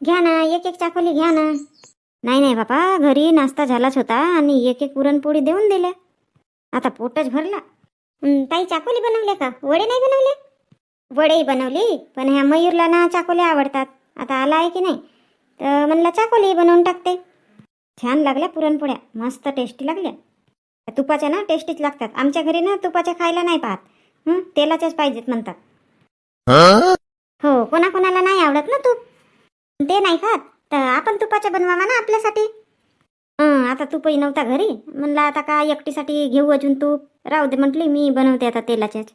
घ्या ना एक एक चाकोली घ्या ना. नाही नाही बापा घरी नाश्ता झालाच होता आणि एक एक पुरणपोळी देऊन दिल्या. आता पोटच भरला. ताई चाकोली बनवल्या का? वडे नाही बनवले? वडेही बनवली पण ह्या मयूरला ना चाकोल्या आवडतात. आता आला आहे की नाही? तर म्हणला चाकोली बनवून टाकते. छान लागल्या पुरणपोळ्या मस्त टेस्टी लागल्या. तुपाच्या ना टेस्टीच लागतात. आमच्या घरी ना तुपाच्या खायला नाही पाहत. तेलाच्याच पाहिजेत म्हणतात. हो कोणाकोणाला नाही आवडत ना तूप? ते नाही खात तर आपण तुपाच्या बनवावा ना आपल्यासाठी. आता तुपही नव्हता घरी. म्हणलं आता का एकटीसाठी घेऊ अजून तूप? राहू दे म्हटली मी बनवते आता तेलाच्याच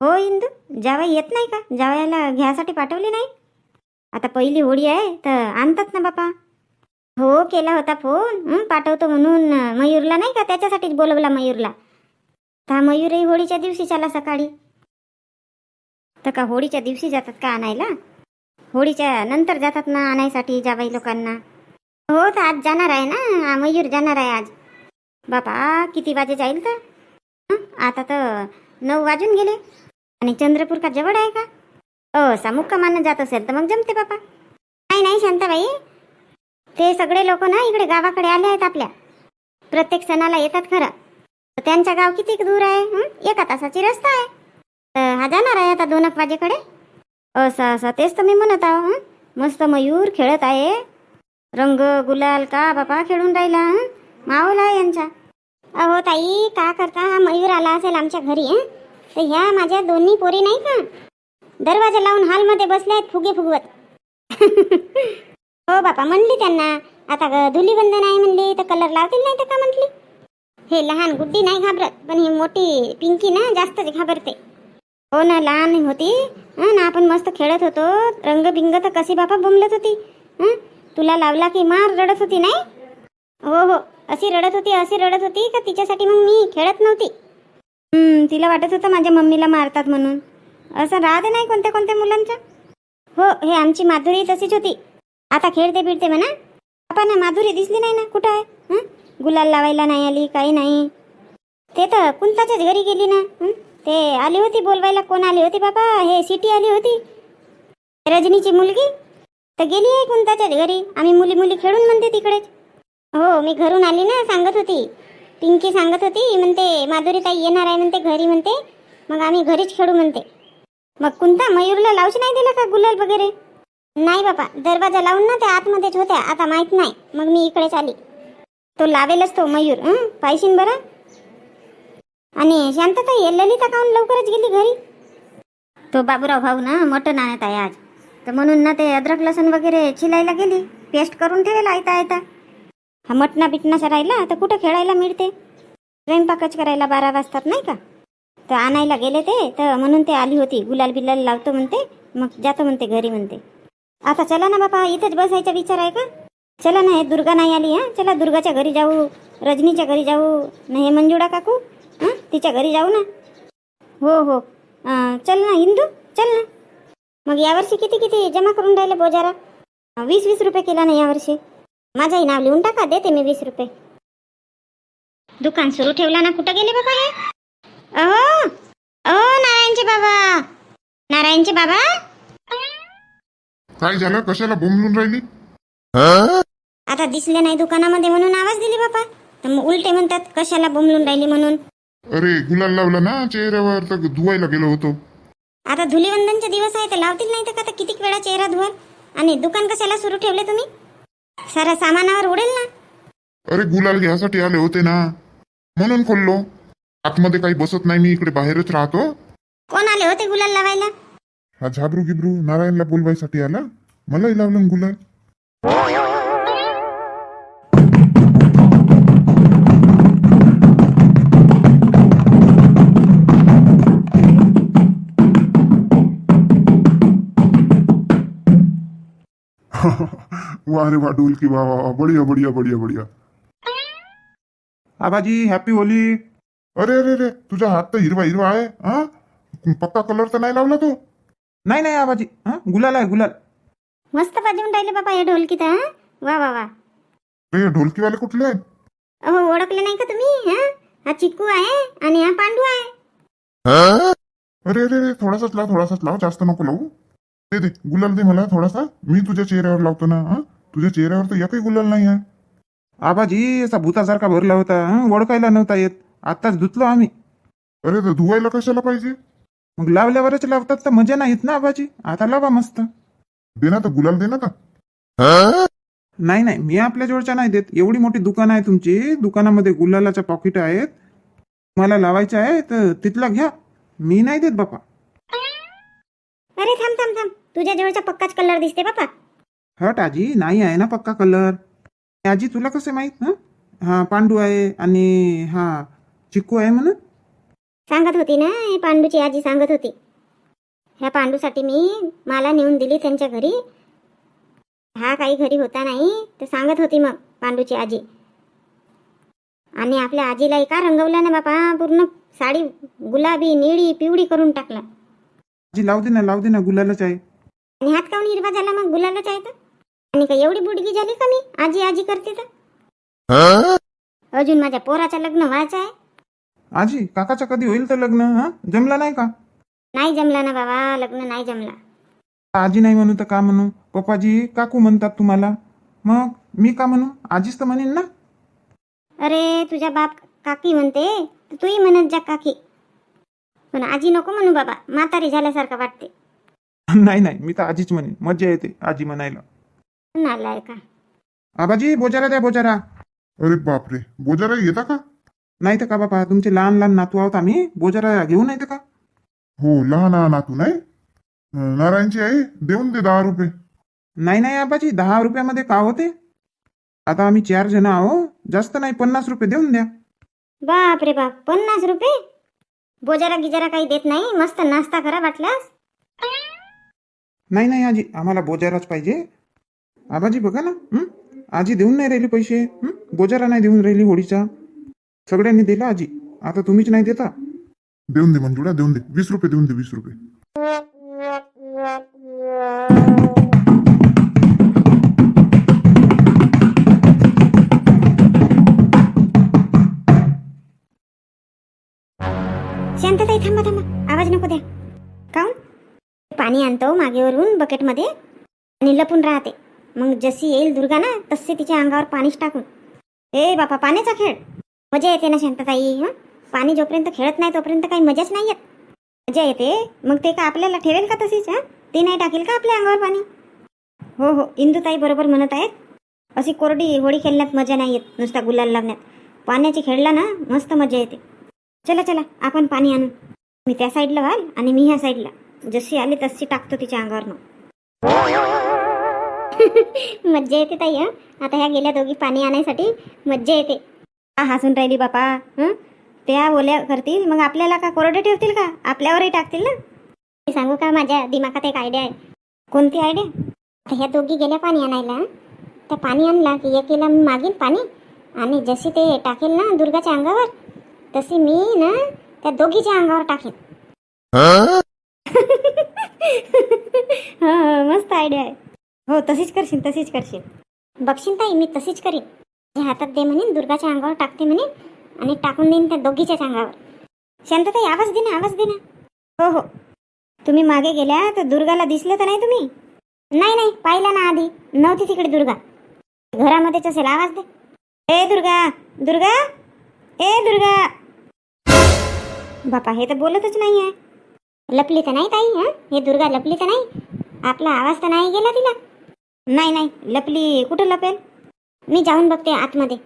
हो इंदू जावई येत नाही का? जावयाला घ्यासाठी पाठवली नाही? आता पहिली होळी आहे तर आणतात ना बापा. हो केला होता फोन. पाठवतो म्हणून. मयूरला नाही का? त्याच्यासाठीच बोलवला मयूरला. तर मयूरही होळीच्या दिवशी चाला सकाळी. तर का होळीच्या दिवशी जातात का आणायला? होळीच्या नंतर जातात ना आणायसाठी जाबाई लोकांना. हो तर आज जाणार आहे ना मयूर जाणार आहे आज. बापा किती वाजे जाईल तर आता तर नऊ वाजून गेले. आणि चंद्रपूर का जवळ आहे का? हो सामुक्कामानं जात असेल तर मग जमते बापा. नाही नाही शांताबाई. ते सगळे लोक ना इकडे गावाकडे आले आहेत आपल्या. प्रत्येक सणाला येतात खरं. तर गाव किती दूर आहे? एका तासाची रस्ता आहे. तर हा जाणार आहे आता दोन एक वाजेकडे. असं असं. तेच तर मी म्हणत आहो मस्त मयूर खेळत आहे. रंग गुलाल का बापा खेळून राहिला हं? आहे यांचा. अहो ताई का करता? हा मयूर आला असेल आमच्या घरी तर ह्या माझ्या दोन्ही पोरी नाही का? दरवाजा लावून हॉलमध्ये बसल्या आहेत फुगे फुगवत. हो बापा म्हणली त्यांना. आता धुलीबंधन आहे म्हणली तर कलर लावतील नाही तर का म्हटली हे लहान गुड्डी नाही घाबरत पण ही मोठी पिंकी ना जास्तच घाबरते. हो ना लहान होती. हं ना आपण मस्त खेळत होतो. रंगबिंग तर कशी बापा बुमलत होती. हं तुला लावला की मार रडत होती नाही? हो हो. अशी रडत होती अशी रडत होती का तिच्यासाठी मग मी खेळत नव्हती. तिला वाटत होतं माझ्या मम्मीला मारतात म्हणून. असं राहते नाही कोणत्या कोणत्या मुलांचं? हो हे आमची माधुरी तशीच होती. आता खेळते बिळते म्हणा. बापा ना माधुरी दिसली नाही ना. कुठं आहे? गुलाल लावायला नाही आली काही नाही. ते तर कुंताच्याच घरी गेली ना. ते आली होती बोलवायला? कोण आली होती बाबा? हे सिटी आली होती? रजनीची मुलगी? तर गेली आहे कुंताच्याच घरी? आम्ही मुली मुली खेळून म्हणते तिकडेच. हो मी घरून आली ना सांगत होती. पिंकी सांगत होती म्हणते माधुरी ताई येणार आहे म्हणते घरी म्हणते. मग आम्ही घरीच खेळू म्हणते. मग कुंता मयूरला लावच नाही दिलं का गुलाल वगैरे? नाही बापा दरवाजा लावून ना त्या आतमध्येच होत्या आता माहीत नाही. मग मी इकडेच आली. तो लावेलच तो मयूर पाहिशीन बरं? आणि शांतता ये ललिता काहून लवकरच गेली घरी? तो बाबूराव भाऊ ना मटण आणत आहे आज. तर म्हणून ना ते अद्रक लसूण वगैरे चिलायला गेली. पेस्ट करून ठेवेल आयता आयता हा मटणा बिटणाचा राहिला तर कुठं खेळायला मिळते? स्वयंपाकच करायला बारा वाजतात नाही का? तर आणायला गेले ते तर म्हणून ते आली होती. गुलाल बिलाल लावतो म्हणते मग जातो म्हणते घरी म्हणते. आता चला ना बापा इथेच बसायचा विचार आहे का? चला ना हे दुर्गा नाही आली हा? चला दुर्गाच्या घरी जाऊ रजनीच्या घरी जाऊ. न हे मंजुळा काकू? हां? तिच्या घरी जाऊ ना? हो हो. चल ना हिंदू चल ना. मग यावर्षी किती किती जमा करून राहिले बोजारा? वीस वीस रुपये केला ना यावर्षी माझंही नाव लिहून टाका देते मी वीस रुपये. दुकान सुरू ठेवला ना कुठं गेले बाबा हे? अहो अहो नारायणचे बाबा. नारायणचे बाबा? काय झालं? कशाला बोंबलून राहिली? आता दिसले नाही दुकानामध्ये म्हणून आवाज दिली बापा तर मग उलटे म्हणतात कशाला बोंबलून राहिली म्हणून? अरे गुलाल लावला ना चेहऱ्यावर तर धुवायला गेलो होतो. आता धुलीवंदनचे दिवस आहे तर लावतील नाही तर का? कितीक वेळा चेहरा धुवाल? आणि दुकान कशाला सुरू ठेवले तुम्ही? सारा सामानावर उडेल ना? अरे गुलाल घ्यायसाठी आले होते ना. म्हणून खोललो. आतमध्ये काही बसत नाही मी इकडे बाहेरच राहतो. कोण आले होते गुलाल लावायला? हा झाबरू गिबरू नारायणला बोलवायसाठी आला. मलाही लावलं ना गुलाल. वा रे वा ढोलकी वा वा वा बढिया बढिया बढिया बढिया। आबाजी हॅपी होली। अरे अरे अरे तुझा हात तर हिरवा हिरवा आहे हा? पक्का कलर तर नाही लावला तो? नाही नाही आबाजी हा? गुलाल आहे गुलाल। मस्त वाजवून राहिले बाबा हे ढोलकीत हा? वा वा वा। रे ढोलकीवाले कुठले आहेत? अहो ओळखले नाही का तुम्ही हा? हा चिक्कू आहे आणि हा पांडू आहे। अरे अरे अरे थोडासाच लाव थोडासाच लाव जास्त नको लावू। दे दे गुलाल दे मला थोडासा। मी तुझ्या चेहऱ्यावर लावतो ना हा? तुझ्या चेहऱ्यावर तर एकही गुलाल नाही आहे. आबाजी असा भूतासारखा भरला होता हं? ओळखायला नव्हता येत. आत्ताच धुतलो आम्ही. अरे तर धुवायला कशाला पाहिजे? मग लावल्यावरच लावतात तर मजा नाहीत ना आबाजी? आता लावा मस्त. दे ना तर गुलाल दे ना का? नाही नाही मी आपल्या जवळच्या नाही देत. एवढी मोठी दुकान आहे तुमची. दुकानामध्ये गुलालाच्या पॉकेट आहेत. मला लावायचे आहे तर तिथला घ्या. मी नाही देत बापा. अरे थांब थांब थांब. तुझ्या जवळचा पक्काच कलर दिसते बापा. हट आजी नाही आहे ना पक्का कलर आजी तुला कसे माहीत हं? हा पांडू आहे आणि हा चिक्कू आहे म्हणून? सांगत होती ना पांडूची आजी सांगत होती. ह्या पांडूसाठी मी मला नेऊन दिली त्यांच्या घरी. हा काही घरी होता नाही ते सांगत होती मग पांडूची आजी. आणि आपल्या आजीला का रंगवलं ना बापा पूर्ण साडी गुलाबी निळी पिवळी करून टाकला. आजी लावू दे ना लावू दे ना गुलालच आहे. आणि हात काऊन हिरवा झाला मग? गुलालाच आहे तर. आणि काय एवढी बुडगी झाली का मी? आजी आजी करते तर. अजून माझ्या पोराचं लग्न व्हायचं आहे. आजी काकाचं कधी होईल तर लग्न हा? जमला नाही का? नाही जमला ना बाबा लग्न नाही जमला. आजी नाही म्हणू तर का म्हणू? पप्पाजी काकू म्हणतात तुम्हाला. मग मी का म्हणू? आजीच तर म्हणेन ना. अरे तुझ्या बाप काकी म्हणते तर तूही म्हणत जा काकी. पण आजी नको म्हणू बाबा म्हातारी झाल्यासारखं वाटते. नाही नाही मी तर आजीच म्हणेन. मज्जा येते आजी म्हणायला. नालाय का? आबाजी बोजारा द्या बोजारा. अरे बापरे बोजारा येता का? नाही तर का बापा तुमचे लहान लहान नातू आहोत आम्ही बोजारा घेऊन येते का? हो लहान लहान नातू नाही? अं, नारायणची आई देऊन दे दहा रुपये. नाही नाही आबाजी दहा रुपयामध्ये का होते? आता आम्ही चार जण आहो जास्त नाही पन्नास रुपये देऊन द्या. बाप रे बाप पन्नास रुपये? बोजारा गिजारा काही देत नाही? मस्त नाश्ता करा वाटल्यास. नाही नाही आजी आम्हाला बोजाराच पाहिजे. आबाजी बघा ना हं? आजी देऊन नाही राहिली पैसे हं? बोजारा नाही देऊन राहिली होळीचा. सगळ्यांनी दिला आजी. आता तुम्हीच नाही देता. देऊन दे मंजुळा देऊन दे. वीस रुपये देऊन दे वीस रुपये. शांतताई थांबा थांबा. आवाज नको द्या. काऊन? पाणी आणतो मागेवरून बकेटमध्ये आणि लपून राहते. मग जशी येईल दुर्गा ना तसे तिच्या अंगावर पाणीच टाकून. ए बापा पाण्याचा खेळ. मजा येते ना शांतताई हं? पाणी जोपर्यंत खेळत नाही तोपर्यंत काही मजाच नाही येत. मजा येते? मग ते का आपल्याला ठेवेल का तशीच हं? ती नाही टाकेल का आपल्या अंगावर पाणी? हो हो इंदूताई बरोबर म्हणत आहेत. अशी कोरडी होळी खेळण्यात मजा नाही येत नुसता गुलाल लावण्यात पाण्याची खेळला ना मस्त मजा येते. चला चला आपण पाणी आणू. मी त्या साईडला व्हाल आणि मी ह्या साईडला. जशी आली तशी टाकतो तिच्या अंगावर मग. मज्जा येते ताई हं? आता ह्या गेल्या दोघी पाणी आणायसाठी मज्जा येते. हा हसून राहिली बापा हं? त्या ओल्या करतील मग आपल्याला का कोरडे ठेवतील का? आपल्यावरही टाकतील ना? मी सांगू का माझ्या दिमागात एक आयडिया आहे. कोणती आयडिया आता ह्या दोघी गेल्या पाणी आणायला? त्या पाणी आणला की एकीला मी मागीन पाणी आणि जशी ते टाकेल ना दुर्गाच्या अंगावर तशी मी ना त्या दोघीच्या अंगावर टाकेन. हा? मस्त आयडिया आहे. हो तशीच करशील तशीच करशील. बघशील ताई मी तशीच करीन. माझ्या हातात दे म्हणेन दुर्गाच्या अंगावर टाकते म्हणेन आणि टाकून देईन त्या दोघीच्याच अंगावर. शांतताई आवाज दे ना आवाज दे ना. हो हो. तुम्ही मागे गेल्या तर दुर्गाला दिसलं तर नाही तुम्ही? नाही नाही पाहिला ना आधी. नव्हती तिकडे दुर्गा. घरामध्येच असेल आवाज दे. ए दुर्गा दुर्गा ए दुर्गा. बापा हे तर बोलतच नाही आहे. लपली तर नाही ताई हां? हे दुर्गा लपली तर नाही? आपला आवाज तर नाही गेला तिला. नाही नाही लपली. कुठं लपेल? मी जाऊन बघते आतमध्ये.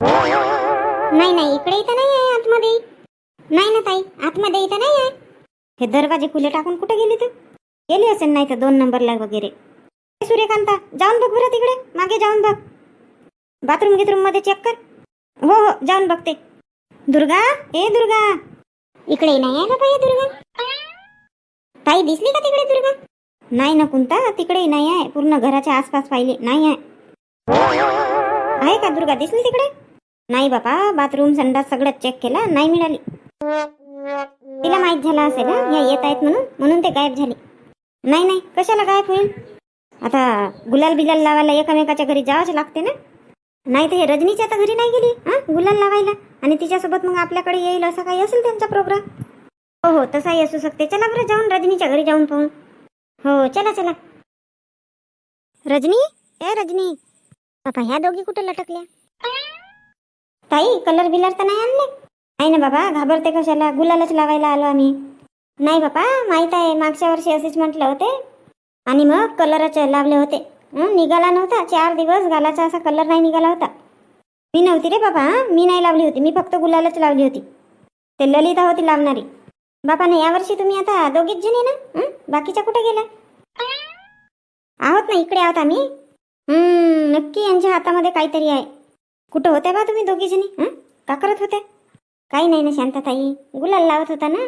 नाही नाही इकडे इथं नाही आहे आतमध्ये. नाही ना ताई आतमध्ये इथं नाही आहे. हे दरवाजे खुले टाकून कुठे गेली तर गेली असेल नाही तर दोन नंबरला वगैरे. सूर्यकांता जाऊन बघ बरं तिकडे. मागे जाऊन बघ. बाथरूम गिथरूममध्ये चेक कर. हो हो जाऊन बघते. दुर्गा ए दुर्गा. इकडे नाही आहे ना पाहिजे दुर्गा? ताई दिसली का तिकडे दुर्गा? नाही ना कोणता तिकडे नाही आहे. पूर्ण घराच्या आसपास पाहिले. नाही आहे. आहे का दुर्गा? दिसली तिकडे? नाही बापा बाथरूम संडास सगळं चेक केला नाही मिळाली. तिला माहीत झाला असेल या येत आहेत म्हणून. म्हणून ते गायब झाले. नाही नाही. कशाला गायब होईल? आता गुलाल बिलाल लावायला एकामेकाच्या घरी जावंच लागते ना? नाही तर हे रजनीच्या तर घरी नाही गेली हा? गुलाल लावायला. आणि तिच्यासोबत मग आपल्याकडे येईल असा काही असेल त्यांचा प्रोग्राम हो हो तसाही असू शकते. चला बरं जाऊन रजनीच्या घरी जाऊन पाहून हो चला चला. रजनी? ए रजनी. बाबा ह्या दोघी कुठे लटकल्या? ताई कलर बिलर तर नाही आणले? नाही ना बाबा घाबरते कशाला? गुलालच लावायला आलो आम्ही. नाही बाबा माहीत आहे मागच्या वर्षी असेच म्हटलं होते. आणि मग कलरच लावले होते. निघाला नव्हता. चार दिवस गालाचा असा कलर नाही निघाला होता. मी नव्हती रे बाबा मी नाही लावली होती. मी फक्त गुलालच लावली होती. ते ललिता होती लावणारी. बाबा ना यावर्षी तुम्ही आता दोघीच जणी ना? हं? बाकीच्या कुठे गेल्या? आहोत ना इकडे आहोत आम्ही. हम्म, नक्की यांच्या हातामध्ये काहीतरी आहे. कुठं होत्या बा तुम्ही दोघी जणी? हं? का करत होत्या? काही नाही ना शांताताई. गुलाल लावत होता ना?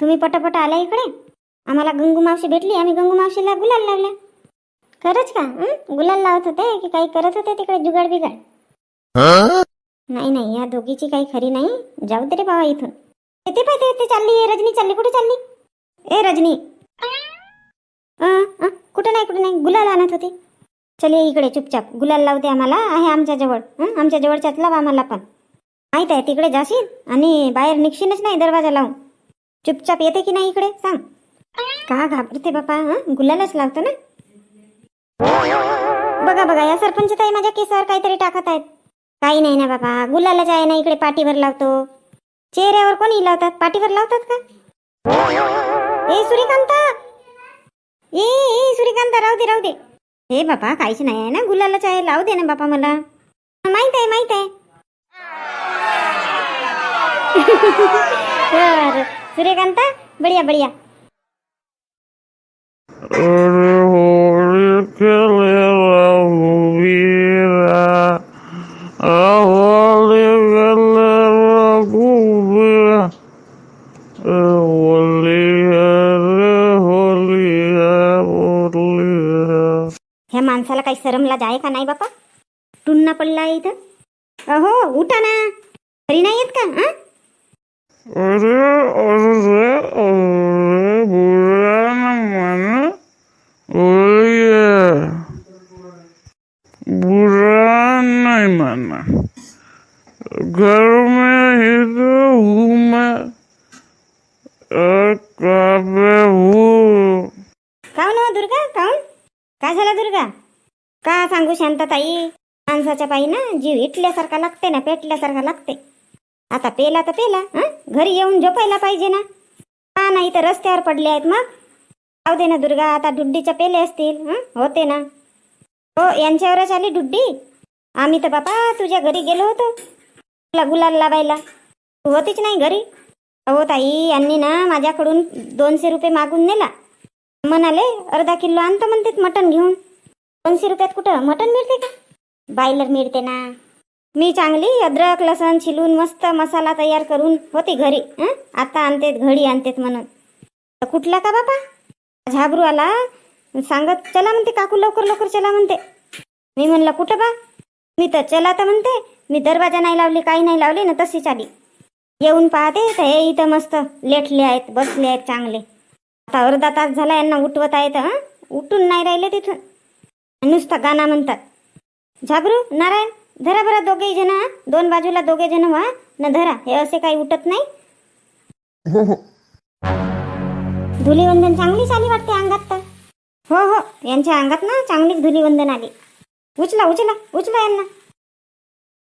तुम्ही पटापट आल्या इकडे? आम्हाला गंगू मावशी भेटली आम्ही गंगू मावशीला गुलाल लावल्या. खरंच का? हं? गुलाल लावत होते की काही करत होते तिकडे जुगाड बिगाड नाही नाही या दोघीची काही खरी नाही. जाऊ दे रे बाबा इथून. येते पाहिजे ते चालली? आहे रजनी चालली. कुठे चालली? ए रजनी. अं, अं, कुठे नाही कुठे नाही. गुलाल आणत होती. चल ये इकडे चुपचाप. गुलाल लावते आम्हाला. आहे आमच्या जवळ. हं? आमच्या जवळच्याच लाव आम्हाला पण. माहीत आहे तिकडे जाशील? आणि बाहेर निघशीलच नाही दरवाजा लावून. चुपचाप येते की नाही इकडे? सांग. का घाबरते बापा? हं? गुलालच लावतो ना. बघा बघा या सरपंच ताई माझ्या केसावर काहीतरी टाकत आहेत. काही नाही ना बाबा गुलालच आहे ना इकडे पाठीवर लावतो. चेहऱ्यावर कोणी लावतात? पाठीवर लावतात का? ए सूर्यकांता! ए ए सूर्यकांता राहू दे राहू दे. हे बापा काहीच नाही आहे ना? गुलालाच आहे. लावू दे ना बापा मला. माहीत आहे माहीत आहे. तर सूर्यकांता बढिया बढिया. अरे हो. सरमला जाय का नाही बापा? टुन्ना पडला इथं अहो, उठा ना। घरी नाही येत का हं? अरे अरे अरे बुरा न मन। है। बुरा नहीं माना। घर का सांगू शांतताई? माणसाच्या पायी ना जीव इटल्यासारखा लागते ना पेटल्यासारखा लागते. आता पेला तर पेला हं? घरी येऊन झोपायला पाहिजे ना. हा नाही तर रस्त्यावर पडले आहेत मग. जाऊ दे ना दुर्गा आता डुड्डीच्या पेले असतील हं? होते ना. हो यांच्यावरच आली डुड्डी? आम्ही तर बापा तुझ्या घरी गेलो होतो. तुला गुलाल लावायला. तू होतीच नाही घरी? हो ताई यांनी ना माझ्याकडून दोनशे रुपये मागून नेला. म्हणाले अर्धा किलो आणतो म्हणतेत मटण घेऊन. दोनशे रुपयात कुठं? मटण मिळते का? बायलर मिळते ना. मी चांगली अद्रक लसण छिलून मस्त मसाला तयार करून होती घरी. आता आणतेत घडी आणतेत म्हणून. तर कुठला का बाबा? झाबरू आला सांगत चला म्हणते काकू लवकर लवकर चला म्हणते. मी म्हणलं कुठं बा? मी तर चला तर म्हणते. मी दरवाजा नाही लावली काही नाही लावली ना तशीच आली येऊन पाहते तर हे इथं मस्त लेटले आहेत बसले आहेत चांगले. आता अर्धा तास झाला यांना उठवत आहेत उठून नाही राहिले तिथून. नुसतं गाणं म्हणतात. झाबरू नारायण धरा बरं दोघे जण? दोन बाजूला दोघे जण व्हा न धरा. हे असे काही उठत नाही. हो हो. धुलीवंदन चांगलीच आली वाटते अंगात तर. हो हो. यांच्या अंगात ना चांगलीच धुलीवंदन आली. उचला उचला उचला यांना.